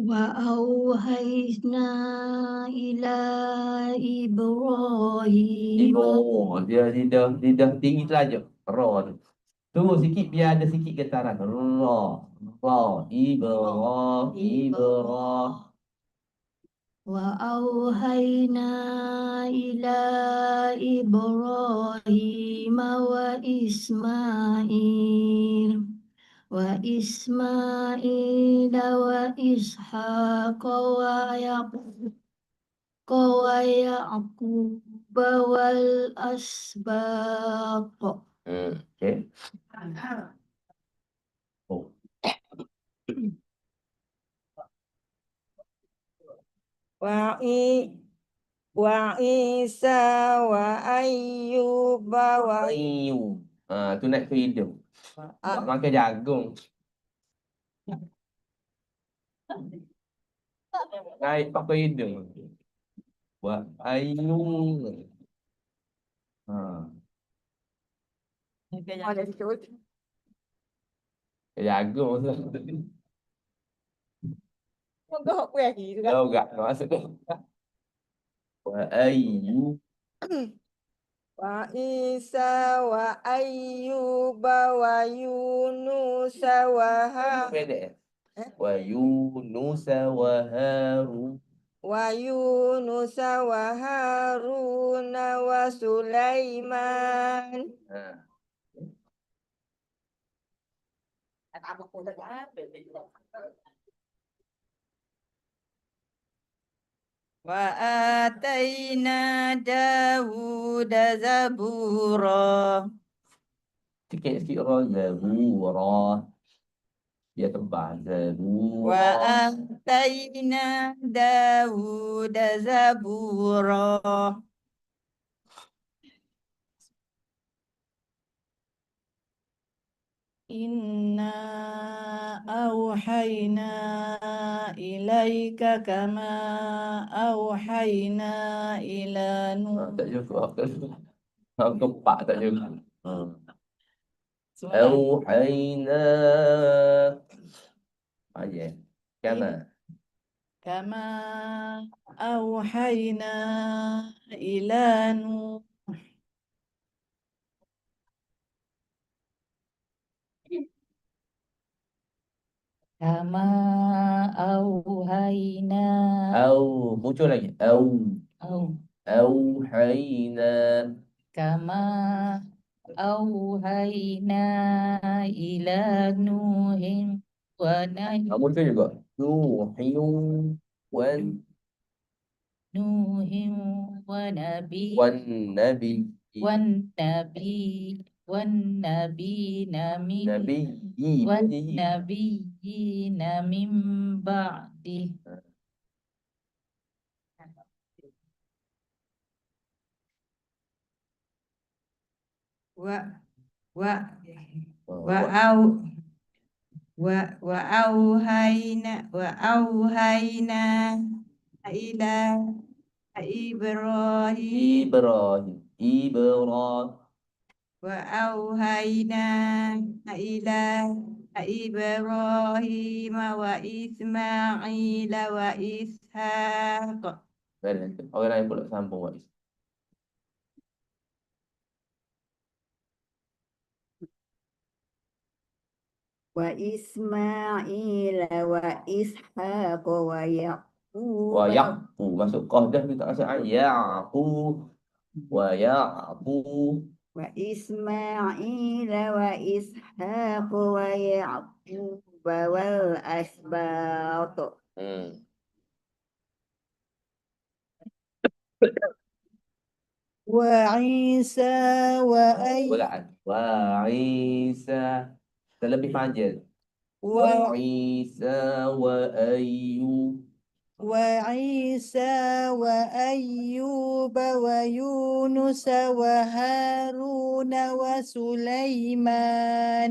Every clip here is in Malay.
وأوحينا إلى إبراهيم Ibu, dia lidah lidah tinggi saja. Ra tu. Tunggu sikit biar ada sikit getaran. Ra. Ra. Ibra. Ibra. وأوحينا إلى إبراهيم وإسماعيل وإسماعيل وإسحاق ويعقوب ويعقوب والأسباط Hmm. Okay. Oh. Wa i wa Isa wa Ayyuba wa Ayu. Ha, tu naik ke hidung. Ah. Makan jagung. Naik pakai hidung. Buat ayu. Ha. ada sikit. Jagung tu. Kau kuih lagi tu kan. Tahu tak maksud tu? Buat ayu. Wa wa Ayyuba wa Yunus wa ha Pendek. Eh? Wa Yunus wa Harun. wa Yunus wa Harun wa Sulaiman. Ha. Wa ataina Dawud zabura. Sikit sikit ra zabura. Dia Wa zabura. ataina Dawud zabura. إنا أوحينا إليك كما أوحينا إلى نوح. أوحينا كما كما أوحينا إلى نوح Kama auhayna. Au, muncul lagi. Au. Au. Auhayna. Kama auhayna ila nuhin wa nahin. Ah, muncul juga. Nuhin wa nuhin wa nabi. wan nabi. Wa nabi. والنبيين من نبي والنبيين من بعده و و وأو و وأوهينا وأوهينا إلى إبراهيم إبراهيم إبراهيم وأوهينا إلى إبراهيم وإسماعيل وإسحاق Orang lain pula sambung Wais. وإسماعيل وإسحاق ويعقوب Wa yaqu masuk qaf dah kita rasa ah, yaqu wa yaqu وإسماعيل وإسحاق ويعقوب والأسباط وعيسى وأيوب وعيسى. terlebih panjang وعيسى وأيوب. وعيسى وأيوب ويونس وهارون وسليمان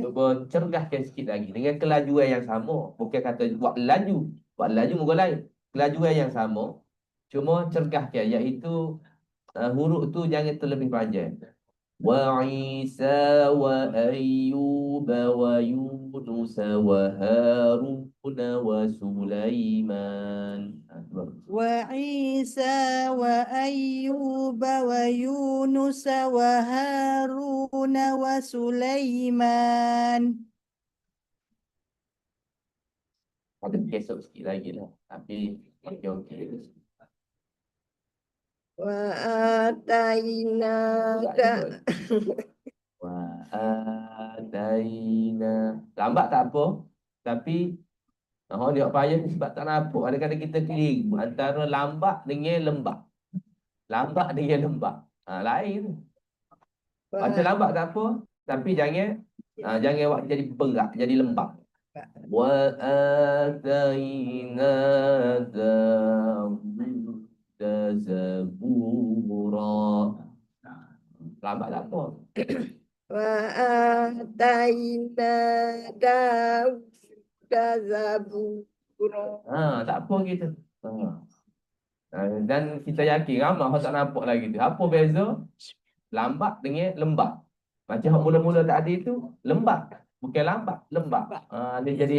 Cuba cergahkan sikit lagi dengan kelajuan yang sama. Bukan kata buat laju. Buat laju muka lain. Kelajuan yang sama. Cuma cergahkan iaitu uh, huruf tu jangan terlebih panjang. وعيسى وأيوب ويونس وهارون وسليمان وعيسى وأيوب ويونس وهارون وسليمان Ada besok sikit lagi lah. Tapi Wa ataina ka. Wa ataina. Lambat tak apa. Tapi Oh, dia payah sebab tak nampak. Kadang-kadang kita keliru antara lambat dengan lembab. Lambat dengan lembab. Ha, lain. Baca lambat tak apa. Tapi jangan ha, jangan awak jadi berat, jadi lembab. Wa'atainaka زبورا لعبة لعبة وآتينا داود tak apa kita. Ha. كده ha, Dan kita yakin ramai orang tak nampak lagi tu. Apa beza? Lambat dengan lembab. Macam yang mula-mula tak ada tu, lembab. Bukan lambat, lembab. Ha, dia jadi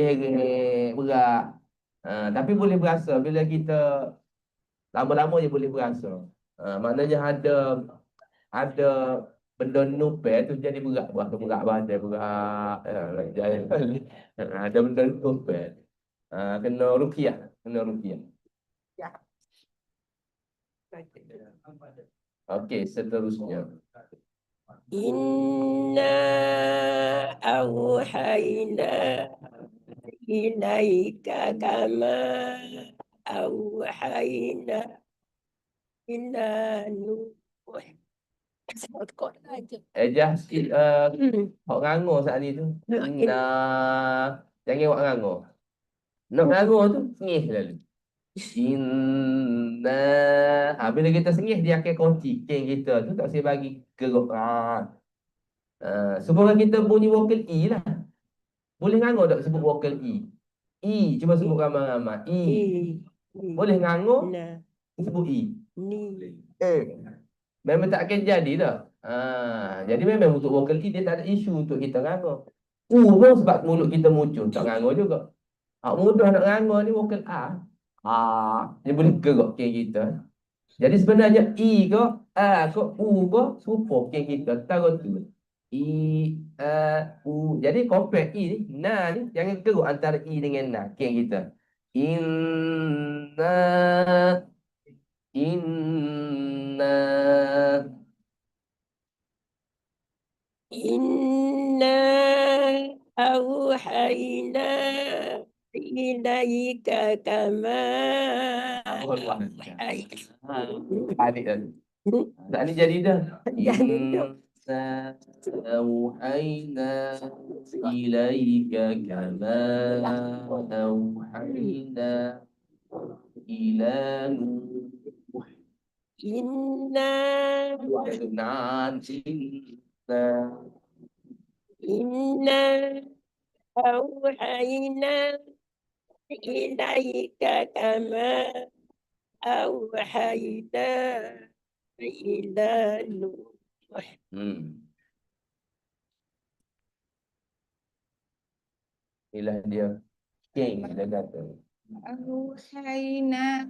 berat. Ha, tapi boleh berasa bila kita lama-lama je boleh berasa. Ha, maknanya ada ada benda nupe tu jadi berat. Buat tu berat badan berat. Ah, ah, ada benda nupe Ha, kena rukiah kena rukiah. Ya. Okey seterusnya. Inna awhayna ilaika kama أوحينا إلى نوح Ejah sikit uh, Hmm. Hak ngangur saat ni tu. Nak Inna. Jangan awak ngangur. Nak ngangur tu, sengih lalu. Inna. Ha, bila kita sengih, dia akan kunci king kita tu. Tak boleh bagi geruk. Ha. Uh, supaya kita bunyi vokal E lah. Boleh ngangur tak sebut vokal E? E, cuba sebut ramai-ramai. E. إي Boleh nganggur nah. Sebut I Ni eh. eh. Memang tak akan jadi dah. Ha. Jadi memang untuk vokal I Dia tak ada isu untuk kita nganggur U pun sebab mulut kita muncul Tak nganggur juga. Hak mudah nak nganggur ni vokal A. A Dia boleh gerak ke kita. Jadi sebenarnya I ke A ke U ke Serupa ke kita. Taruh tu. E, I, uh, U. Jadi compare I ni, na ni, jangan keruk antara I dengan na, kira kita. Inna Inna إنا أوحينا إليك كما Allah. أوحينا Ha, adik dah. Tak ni jadi dah. Jadi dah. Inna awhayna ilaika kama أوحينا إلى نوح إنا وحدنا أوحينا إليك كما أوحينا إلى نوح. إلى هديه أوحينا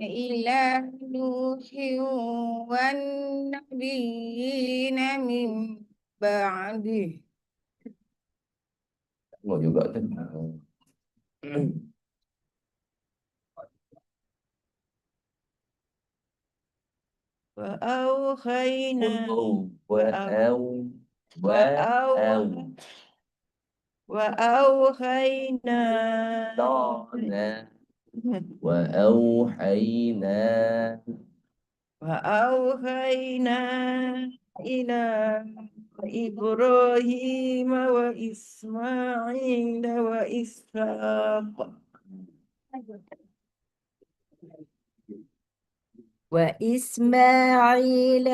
إلى نوح والنبيين من بعده. Allah juga kan وأوحينا وأو وأو. وأو وأوحينا وأوحينا وأوحينا إلى إبراهيم وإسماعيل وإسحاق وإسماعيل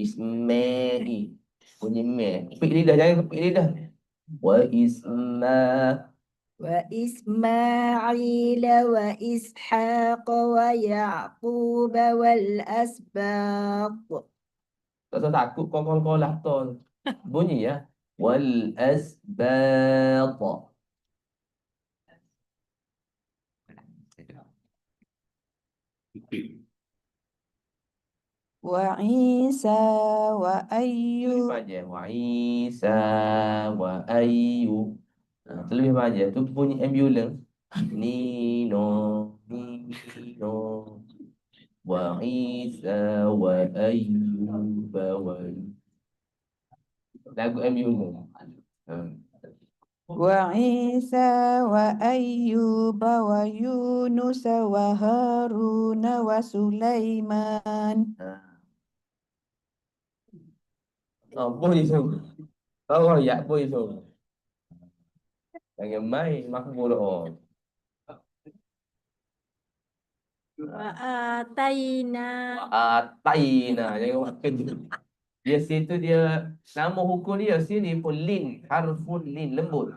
إسماعيل ونماء إيه ده؟ يعني إيه ده؟ وإسما وإسماعيل وإسحاق ويعقوب والأسباط. بني والأسباط. Thank you. Wa Ayyub. Panjang. Wa Isa wa Ayu. Ha, terlebih panjang. Tu bunyi ambulance. Nino, Nino. Wa Isa wa Ayyub wa Lagu ambulance. Hmm. Wa Isa wa Ayyub wa Yunus wa Harun wa Sulaiman. Oh, boleh semua. Oh, ya, boleh semua. Jangan main makbul oh. Wa ataina. Ataina, jangan makan tu. Dia situ dia nama hukum dia sini pun lin, harfun lin lembut.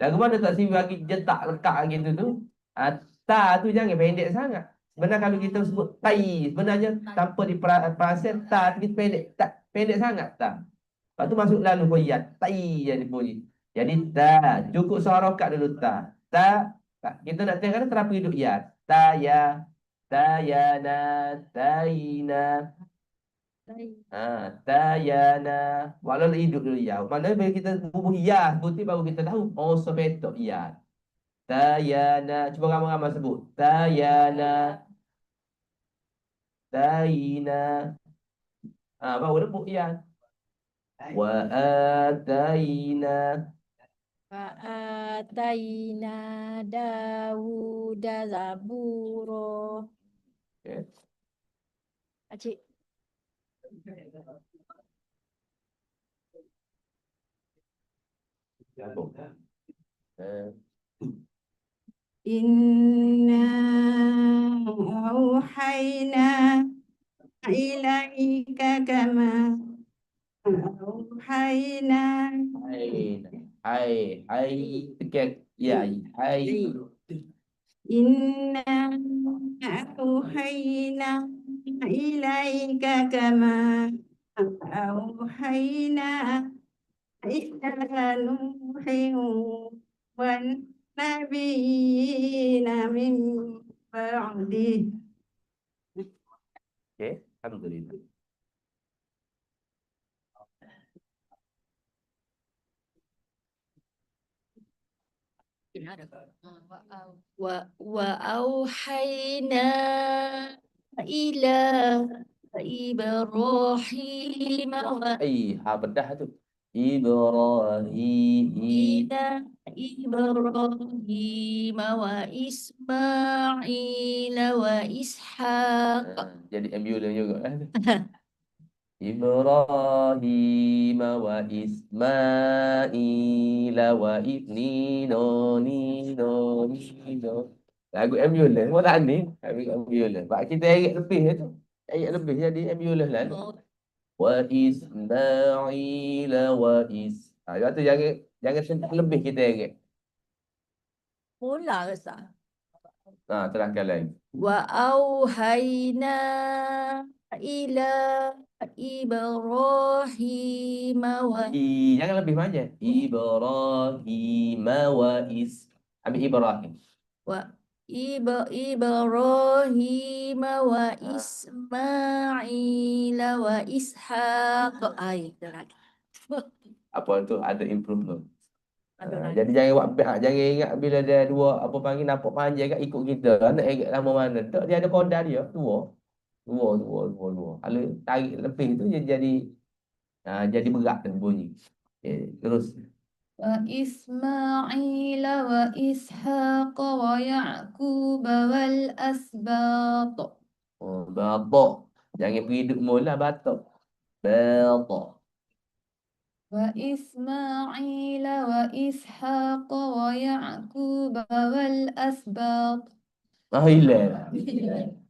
Lagu mana tak sini bagi jetak lekat gitu tu. Ah, ta tu jangan pendek sangat. Sebenarnya kalau kita sebut tai, sebenarnya tanpa diperasan ta kita pendek, tak pendek sangat ta. Lepas tu masuk lalu koyat, tai yang dibunyi. Jadi ta, cukup seharokat dulu ta. Ta, ta. kita nak tengok kan terapa hidup ya. Ta ya, ta ya na, taina. Ha, tayana. Walau nak hidup dulu ya. Mana bila kita bubuh ya, sebutin baru kita tahu. Oh, sebetok ya. Tayana. Cuba ramai-ramai sebut. Tayana. Ha, baru lebut ya. Wa ataina. Wa ataina Dawuda zaburo. Okay. Acik. Inna auhayna ilaika kama auhayna Hai. Hai. Hai. Tekan. Ya. Hai. Inna auhayna ilaika kama auhayna ila nuhin wan nabiyina min ba'di Okay. Alhamdulillah. Wa wa Ibrahim. Wa Ismail wa Ishaq. Ha, jadi ambulans juga eh. Ibrahim wa Ismail wa Ibnino Nino Nino Lagu ambulans Mau tak ni. Lagu ambulans Sebab kita ayat lebih tu. Ayat lebih jadi ambulans lah tu. Wa Ismail wa Is ha, Lepas tu jangan Jangan sentuh lebih kita Mula ke sah? Ha, terangkan lagi Wa auhayna ila Ibrahim wa I, jangan lebih panjang. Ibrahim wa is. Ambil Ibrahim. Iba Ibrahim wa Ismail wa Ishaq. Ay, terang. Apa tu ada improvement. Ada lagi. jadi jangan buat jangan ingat bila dia dua apa panggil nampak panjang kat ikut kita. Nak ingat lama mana. Tak dia ada koda dia. Dua. Dua, dua, dua, dua. Kalau tarik lebih tu dia jadi ha, jadi berat dan bunyi. Okay, terus. Wa Ismail wa Ishaq wa Ya'qub wal asbat. Oh, batok. Jangan pergi duduk mula batok. Batok. Wa Ismail wa Ishaq wa Ya'qub wal asbat. Ah, hilang.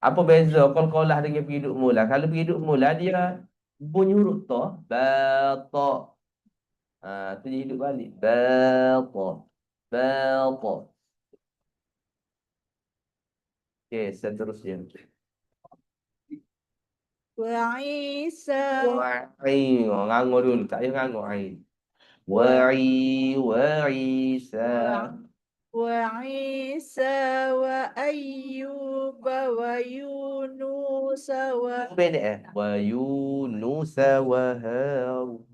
apa beza qalqalah dengan pergi mula? Kalau pergi mula dia bunyi huruf ta, ba ta. Ah ha, tu dia hidup balik. Ba ta. Ba ta. Okey, seterusnya. Wa Isa. Wa Isa. Dulu, tak payah ngangu ain. Wa Isa. Wa Isa. وعيسى وأيوب ويونس و wa Harun.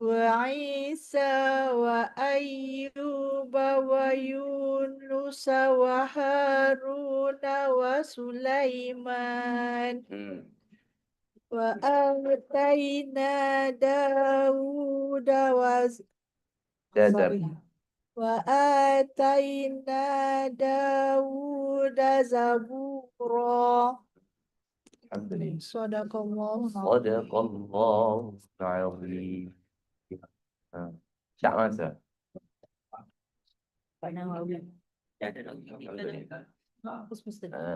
وعيسى وأيوب ويونس وهارون وسليمان. وآتينا داود وز. وآتينا داود زبورا Alhamdulillah. صدق الله Sadaqallahu al-azim. Ha. Syak masa. Ha.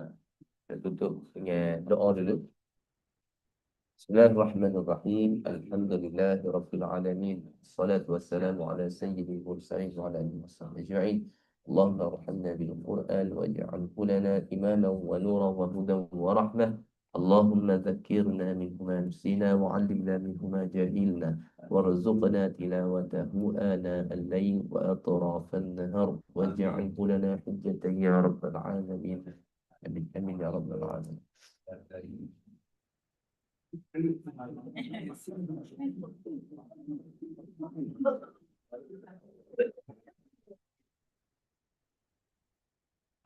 Kita tutup dengan doa dulu. Bismillahirrahmanirrahim. Alhamdulillah Rabbil Alamin. Salatu wassalamu ala sayyidil mursalin wa ala alihi wasallam ajma'in. اللهم ارحمنا بالقرآن واجعله لنا إماما ونورا وهدى ورحمة اللهم ذكرنا منه ما نسينا وعلمنا منه ما جهلنا وارزقنا تلاوته آناء الليل وأطراف النهار واجعله لنا حجة يا رب العالمين آمين يا رب العالمين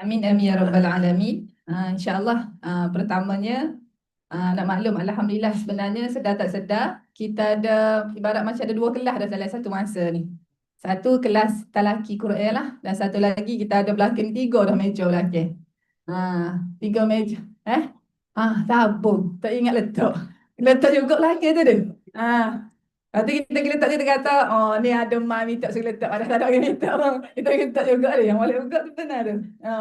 Amin amin ya rabbal alamin. Uh, InsyaAllah uh, pertamanya uh, nak maklum Alhamdulillah sebenarnya sedar tak sedar kita ada ibarat macam ada dua kelas dah dalam satu masa ni. Satu kelas talaki Quran lah dan satu lagi kita ada belakang tiga dah meja belakang. Ha, tiga meja. Eh? Ah, tabung. Tak ingat letak. Letak juga belakang tu dia. Ha. Lepas tu kita letak dia, dia kata, oh ni ada mai minta saya letak. Padahal tak ada orang minta bang. Kita letak juga dia. Yang boleh juga tu benar tu. Ha.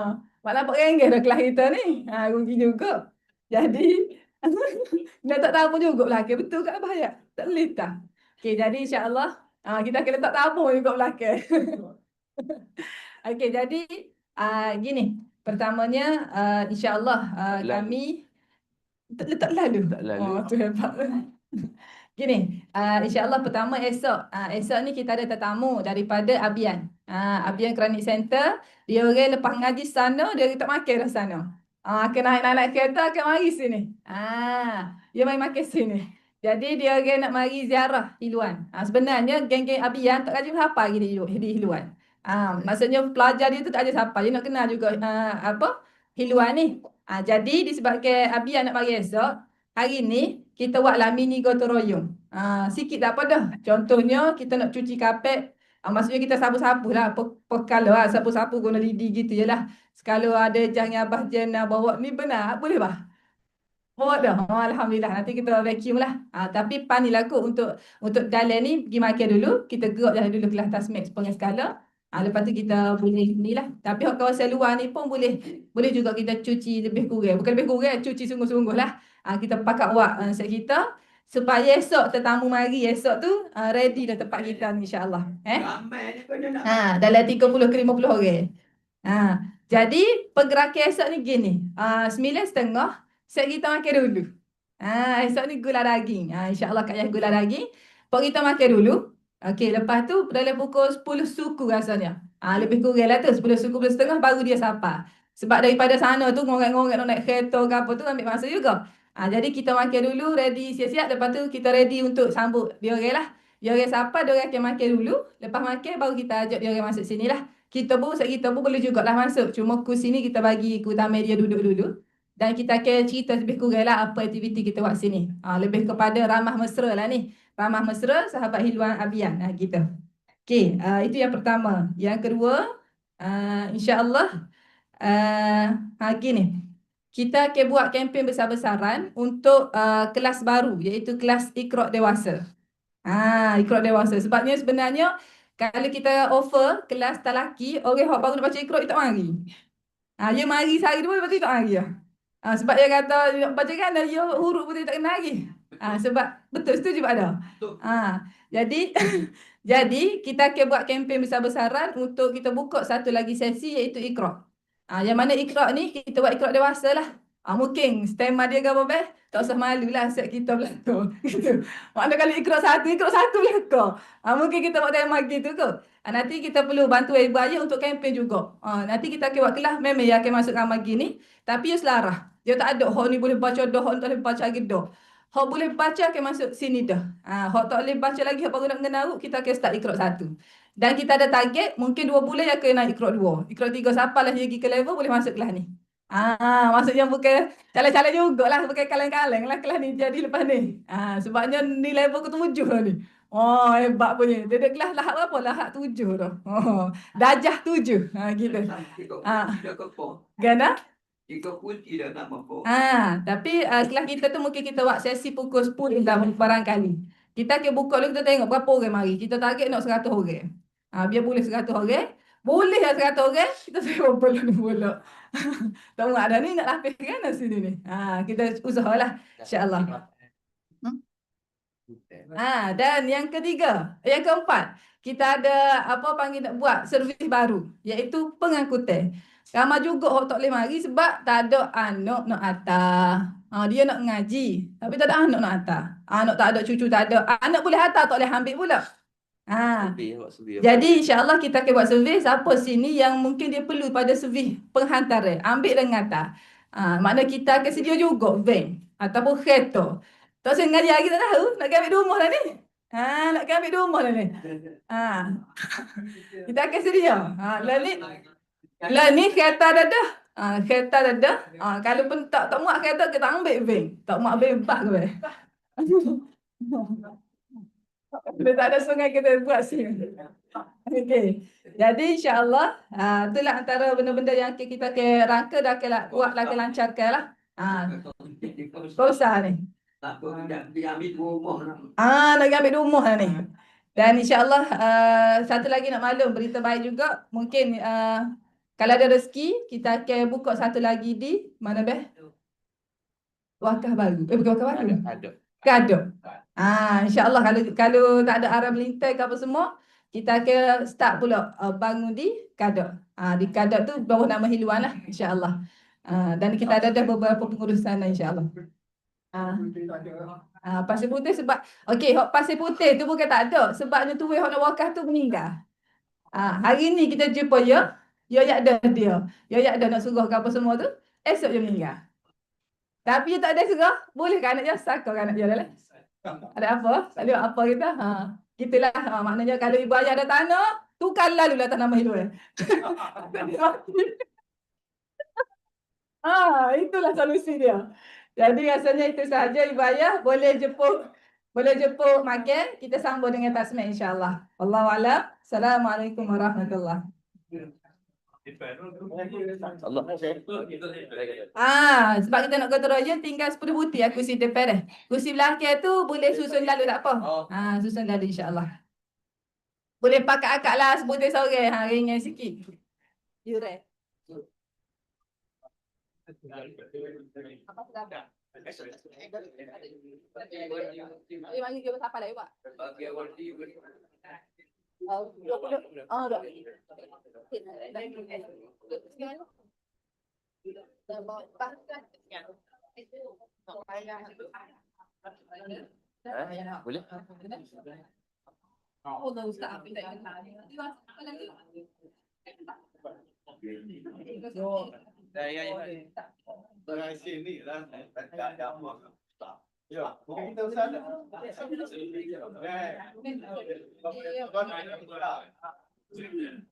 Malah pak ringgit dah kelas kita ni. Ha, rugi juga. Jadi, dia tak tahu juga belakang. Betul ke bahaya? Tak letak. Okey, jadi insyaAllah ha, kita akan letak tabung juga belakang. Okey, jadi uh, gini. Pertamanya, uh, insyaAllah uh, kami tak letak lalu. Tak lalu. Oh, tu hebat. Gini, uh, insyaAllah pertama esok. Uh, esok ni kita ada tetamu daripada Abian. Uh, Abian Kranic Center. Dia orang lepas ngaji sana, dia tak makan dah sana. Uh, akan naik-naik kereta, akan mari sini. Uh, dia mari makan sini. Jadi dia orang nak mari ziarah Hiluan. Uh, sebenarnya geng-geng Abian tak rajin siapa lagi di, di Hiluan. Uh, maksudnya pelajar dia tu tak ada siapa. Dia nak kenal juga uh, apa Hiluan ni. Uh, jadi disebabkan Abian nak mari esok, hari ni kita buat lah mini gotong royong. Ah, sikit tak apa dah. Contohnya kita nak cuci kapet. Ah, maksudnya kita sapu-sapu lah. Per, perkala lah. Sapu-sapu guna lidi gitu je lah. Sekala ada jangan abah jena bawa ni benar. Boleh bah? Bawa dah. Oh, Alhamdulillah. Nanti kita vacuum lah. Ah, tapi pan ni lah kot untuk untuk dalam ni pergi makan dulu. Kita gerak dah dulu kelas tasmax pengen skala. Ah, lepas tu kita boleh ni lah. Tapi hak kawasan luar ni pun boleh boleh juga kita cuci lebih kurang. Bukan lebih kurang, cuci sungguh-sungguh lah. Ah, kita pakat wak uh, set kita supaya esok tetamu mari esok tu uh, ready dah tempat kita ni insyaAllah. Eh? Ha, dalam 30 ke 50 orang. Ha, jadi pergerakan esok ni gini. Ah, sembilan setengah set kita makan dulu. Ha, esok ni gula daging. Ha, insyaAllah kat Yah gula daging. Pak kita makan dulu. Okey, lepas tu dalam pukul 10 suku rasanya. Ah, lebih kurang lah tu. 10 suku, 10 setengah baru dia sapa. Sebab daripada sana tu ngorek-ngorek nak naik kereta ke apa tu ambil masa juga. Ah, jadi kita makan dulu, ready siap-siap. Lepas tu kita ready untuk sambut dia orang lah. Dia orang sapa, dia orang akan makan dulu. Lepas makan baru kita ajak dia orang masuk sini lah. Kita pun, kita pun boleh jugalah masuk. Cuma kursi ni kita bagi keutamaan dia duduk dulu. Dan kita akan cerita lebih kurang lah apa aktiviti kita buat sini. Ah, lebih kepada ramah mesra lah ni. Ramah mesra sahabat Hilwan Abian ah, kita. Okey, ah, itu yang pertama. Yang kedua, ah, insya-Allah ah, ha, gini. Kita akan buat kempen besar-besaran untuk uh, kelas baru iaitu kelas Iqra dewasa. Ah, Iqra dewasa. Sebabnya sebenarnya kalau kita offer kelas talaki, orang yang baru nak baca Iqra tak mari. Ah, dia mari sehari dua lepas tu tak mari. Ah, sebab dia kata baca kan dia huruf pun dia tak kenal lagi. Ah, sebab betul setuju Pak Dah. Ah, jadi jadi kita akan buat kempen besar-besaran untuk kita buka satu lagi sesi iaitu Iqra. Ah, yang mana ikrar ni kita buat ikrar dewasa lah. Ah, mungkin stemma dia ke apa beh? Tak usah malu lah set kita belakang. Gitu. Maknanya kalau ikrar satu, ikrar satu belakang. Ah, mungkin kita buat tema gitu ke. Ah, nanti kita perlu bantu ibu ayah untuk kempen juga. Ah, nanti kita akan buat kelas memang yang akan masuk ramai gini. Tapi dia selarah. Dia tak ada. Hak ni boleh baca dah, hak ni tak boleh baca lagi dah. Hak boleh baca akan masuk sini dah. Ah, hak tak boleh baca lagi, hak baru nak mengenal, kita akan start ikrar satu. Dan kita ada target, mungkin dua bulan yang naik ikrar dua. Ikrar tiga, siapa lah pergi ke level, boleh masuk kelas ni. Ah, maksudnya bukan calon-calon jugalah, bukan kaleng-kaleng lah kelas ni jadi lepas ni. Ah, sebabnya ni level ketujuh lah ni. Oh, hebat punya. Dia ada kelas lahap berapa? Lahap tujuh dah. Oh, dajah tujuh. Ha, gitu. Ah. Gana? Ah, tapi uh, kelas kita tu mungkin kita buat sesi pukul 10 dah barangkali. Kita akan buka dulu kita tengok berapa orang mari. Kita target nak 100 orang. Ah, biar boleh 100 orang. Boleh lah 100 orang, kita sewa pula ni pula. tak mau ada ni nak lapis kan di sini ni. Ah, kita usahalah insya-Allah. Ah, dan yang ketiga, yang keempat, kita ada apa panggil nak buat servis baru iaitu pengangkutan. Ramai juga orang tak boleh mari sebab tak ada anak nak hantar. Ha, dia nak ngaji. Tapi tak ada anak nak hantar. Anak tak ada, cucu tak ada. Anak boleh hantar, tak boleh ambil pula. Ha. Jadi insyaAllah kita akan buat servis siapa sini yang mungkin dia perlu pada servis penghantaran. Ambil dan hantar. Ha, makna kita akan sedia juga van ataupun kereta. Tak usah ngaji lagi tak tahu. Nak ambil rumah dah ni. Ha, nak ambil rumah dah ni. Ha. Kita akan sedia. Ha, lalu lah ni kereta dah dah. Ah, kereta dah dah. Ah, kalau pun tak tak muat kereta kita ambil van. Tak muat bebas ke weh. Dia tak ada sungai kita buat sini. Okey. Jadi insya-Allah ah itulah antara benda-benda yang kita akan rangka akan la- buat lah, akan lancarkan lah. Ah, susah ni. Ah, nak ambil rumah lah ni. Dan insya-Allah uh, satu lagi nak maklum berita baik juga mungkin uh, kalau ada rezeki, kita akan buka satu lagi di mana beh? Wakaf baru. Eh bukan wakaf baru. Ada. Kadok. Ah, insya-Allah kalau kalau tak ada arah melintas ke apa semua, kita akan start pula uh, bangun di Kadok. Ah, di Kadok tu bawah nama Hiluan lah insya-Allah. Ah, dan kita ada dah beberapa pengurusan lah insya-Allah. Ah. Ah, pasir putih sebab okey, hok pasir putih tu bukan tak ada sebabnya tu hok nak wakaf tu meninggal. Ah, hari ni kita jumpa ya. Ya ya ada dia. Ya ya ada nak suruh ke apa semua tu. Esok dia meninggal. Tapi dia tak ada suruh. Boleh kan anak dia sakar anak dia dah lah. Ada apa? Tak ada apa kita. Ha. Gitulah. Ha. Maknanya kalau ibu ayah ada tanah, tukar lalulah tanah mahil eh. Ah, itulah solusi dia. Jadi rasanya itu sahaja ibu ayah boleh jemput boleh jemput makan kita sambung dengan tasmid insyaallah. Wallahu a'lam. Assalamualaikum warahmatullahi Allah. Ah, sebab kita nak kata raya tinggal 10 butir aku kursi depan dah. Kursi belakang tu boleh susun lalu tak apa. Oh. Ah, susun lalu insya-Allah. Boleh pakai akak lah sebutir sore ha ringan sikit. Yuret. Apa sudah? Eh, mari kita siapa lagi, Pak? Ờ, được, được. Ờ, được. Boleh? Oh, nggak usah. Saya ini lah, tak ada apa Yeah. Cũng tương sách. Yeah. Con này nó vừa đợi. Thank you.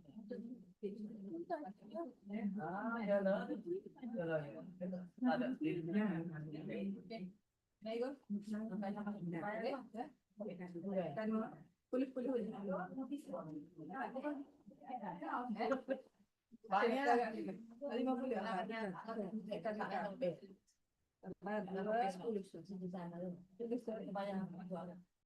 Baiklah. Terima kasih. Terima kasih. Terima kasih. Terima kasih. Terima kasih. Terima kasih.